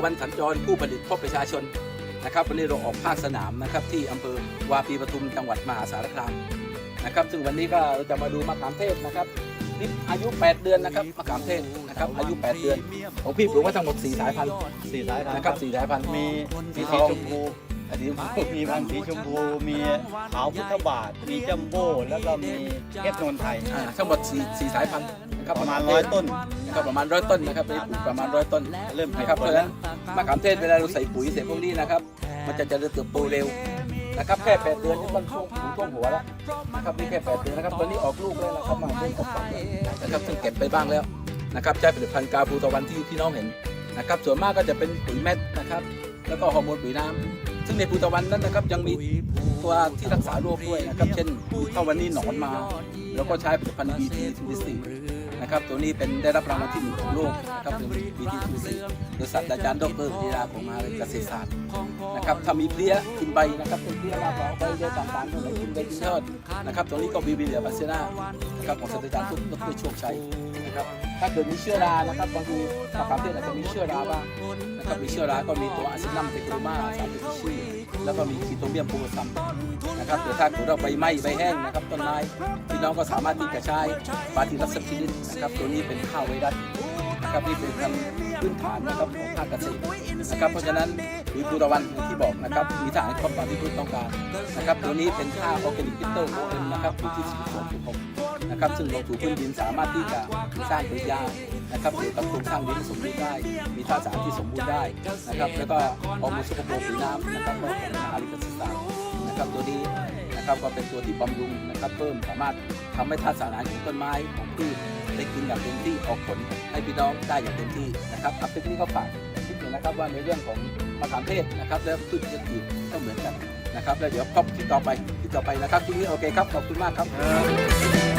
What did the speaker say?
ะวันสัญจรผู้ผลิตพบประชาชนนะครับวันนี้เราออกภาคสนามนะครับที่อำเภอวาปีปทุมจังหวัดมหาสารคามนะครับ ซึ่งวันนี้ก็เราจะมาดูมะขามเทศนะครับนี่อายุ 8 เดือนนะครับมะขามเทศนะครับอายุ 8 เดือนของพี่ปลูกไว้ทั้งหมด4สายพันธุ์สี่สายพันธุ์นะครับ4สายพันธุ์มีสีสีทองชมพู อันนี้มีพันธุ์สีชมพูมีขาวพุทธบาท มีจัมโบ้แล้วก็มีเอฟโนนไทย อ่าทั้งหมด4 4สายพันธุ์นะครับประมาณร้อยต้นนะครับประมาณร้อยต้นนะครับวันนี้ปลูกประมาณร้อยต้นเริ่มนะครับเพราะฉะนั้นมะขามเทศเวลาเราใส่ปุ๋ยเสร็จพวกนี้นะครับ มันจะเจริญเติบโตเร็วนะครับแค่แปดเดือนนี่ต้นช่วงถึงช่วงหัวแล้วนะครับนี่แค่แปดเดือนนะครับตอนนี้ออกลูกแล้วนะครับมาเริ่มออกฝักแล้วนะครับซึ่งเก็บไปบ้างแล้วนะครับใช้ผลิตภัณฑ์กาฟูตะวันที่พี่น้องเห็นนะครับส่วนมากก็จะเป็นปุ๋ยเม็ดนะครับ แล้วก็ฮอร์โมนปุ๋ยน้ำ ซึ่งในภูตะวันนั้นนะครับยังมีตัวที่รักษาโรคด้วยนะครับ เช่นถ้าวันนี้หนอนมา แล้วก็ใช้ผลิตภัณฑ์ BT 2 นะครับตัวนี้เป็นได้รับรางวัลที่หนึ่งของโลกนะครับเป็น BT 2โดยศาสตราจารย์ดรธีราของมหาวิทยาลัยเกษตรศาสตร์นะครับถ้ามีเพลี้ยกินใบนะครับเป็นเพลี้ยรากเราใบใบต่างๆตัวไหนกินใบกินยอดนะครับตัวนี้ก็บีบีเหลือบัสเซนานะครับของศาสตราจารย์ทุกดรโชคชัยนะครับถ้าเกิดมีเชื้อรานะครับบางทีมะขามเทศอาจจะมีเชื้อราบ้างนะครับมีเชื้อราก็มีตัวอะซินัมเทโคมาสารเป็นชื่อ แล้วก็มีคีโตเมียมโพรซัมนะครับหรือถ้าเกิดเราใบไหม้ใบแห้งนะครับต้นไม้พี่น้องก็สามารถที่จะใช้ปาติรัสซิลินนะครับตัวนี้เป็นข้าวไวรัสนะครับนี่เป็นคำพื้นฐานนะครับของภาคเกษตรนะครับเพราะฉะนั้น ปุ๋ยปูตะวันที่บอกนะครับมีฐานครบตามที่พืชต้องการนะครับตัวนี้เป็นค่าออร์แกนิกพิเตอร์โอเอ็มนะครับอยู่ที่12.6นะครับซึ่งลงสู่พื้นดินสามารถที่จะสร้างปุ๋ยยานะครับเกี่ยวกับโครงสร้างดินสมบูรณ์ได้ มีธาตุสารที่สมบูรณ์ได้นะครับแล้วก็ฮอร์โมนสุขภาพปุ๋ยน้ำนะครับก็ของมหาวิทยาลัยเกษตรศาสตร์นะครับตัวนี้นะครับก็เป็นตัวที่บำรุงนะครับเพิ่มสามารถทำให้ธาตุสารอาหารของต้นไม้ของพืชได้กินอย่างเต็มที่ออกผลให้พี่น้องได้อย่างเต็มที่นะครับครับคลิปนี้ก็ฝาก นะครับว่าในเรื่องของมะขามเทศนะครับและพืชชนิดอื่นก็เหมือนกันนะครับแล้วเดี๋ยวพบที่ต่อไปที่ต่อไปนะครับที่นี้โอเคครับขอบคุณมากครับ